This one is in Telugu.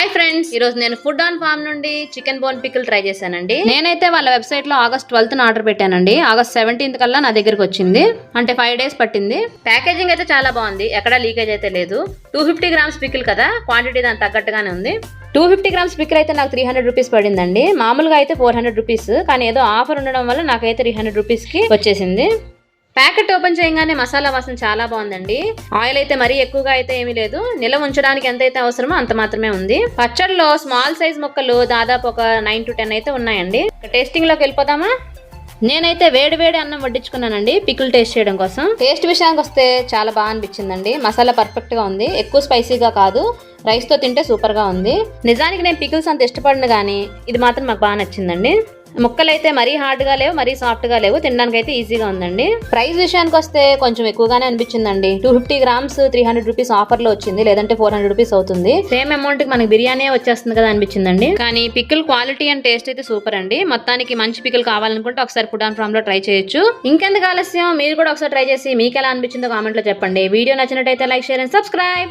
హాయ్ ఫ్రెండ్స్ ఈ రోజు నేను ఫుడ్ ఆన్ ఫార్మ్ నుండి చికెన్ బోన్ పికిల్ ట్రై చేశానండి. నేనైతే వాళ్ళ వెబ్సైట్లో ఆగస్ట్ ట్వెల్త్ ఆర్డర్ పెట్టానండి. ఆగస్ట్ సెవెంటీన్త్ కల్లా నా దగ్గరికి వచ్చింది. అంటే ఫైవ్ డేస్ పట్టింది. ప్యాకేజింగ్ అయితే చాలా బాగుంది. ఎక్కడ లీకేజ్ అయితే లేదు. టూ ఫిఫ్టీ గ్రామ్స్ పికిల్ కదా? క్వాంటిటీ దానికి తగ్గట్టుగానే ఉంది. టూ ఫిఫ్టీ గ్రామ్స్ పికిల్ అయితే నాకు త్రీ హండ్రెడ్ రూపీస్ పడిందండి. మామూలుగా అయితే ఫోర్ హండ్రెడ్ రూపీస్ కానీ ఏదో ఆఫర్ ఉండడం వల్ల నాకైతే త్రీ హండ్రెడ్ రూపీస్కి వచ్చేసింది. ప్యాకెట్ ఓపెన్ చేయగానే మసాలా వాసన చాలా బాగుందండి. ఆయిల్ అయితే మరీ ఎక్కువగా అయితే ఏమీ లేదు. నిల్వ ఉంచడానికి ఎంత అయితే అవసరమో అంత మాత్రమే ఉంది. పచ్చడిలో స్మాల్ సైజ్ ముక్కలు దాదాపు ఒక నైన్ టు టెన్ అయితే ఉన్నాయండి. టేస్టింగ్లోకి వెళ్ళిపోదామా? నేనైతే వేడి వేడి అన్నం వడ్డించుకున్నానండి పికిల్ టేస్ట్ చేయడం కోసం. టేస్ట్ విషయానికి వస్తే చాలా బాగా అనిపించిందండి. మసాలా పర్ఫెక్ట్గా ఉంది. ఎక్కువ స్పైసీగా కాదు. రైస్తో తింటే సూపర్గా ఉంది. నిజానికి నేను పికిల్స్ అంత ఇష్టపడను కానీ ఇది మాత్రం మాకు బాగా నచ్చిందండి. ముక్కలు అయితే మరీ హార్డ్గా లేవు మరీ సాఫ్ట్గా లేవు. తినడానికి అయితే ఈజీగా ఉందండి. ప్రైస్ విషయానికి వస్తే కొంచెం ఎక్కువగానే అనిపించిందండి. Two fifty grams three hundred rupees ఆఫర్లో వచ్చింది. లేదంటే ఫోర్ హండ్రెడ్ రూపీస్ అవుతుంది. సేమ్ అమౌంట్కి మనకి బిర్యానీ వచ్చేస్తుంది కదా అనిపించిందండి. కానీ పికిల్ క్వాలిటీ అండ్ టేస్ట్ అయితే సూపర్ అండి. మొత్తానికి మంచి పికిల్ కావాలనుకుంటే ఒకసారి ఫుడ్ అండ్ ఫామ్లో ట్రై చేయొచ్చు. ఇంకెందుకు ఆలస్యం? మీరు కూడా ఒకసారి ట్రై చేసి మీకు ఎలా అనిపించిందో కామెంట్లో చెప్పండి. వీడియో నచ్చినట్టయితే లైక్ షేర్ అండ్ సబ్స్క్రైబ్.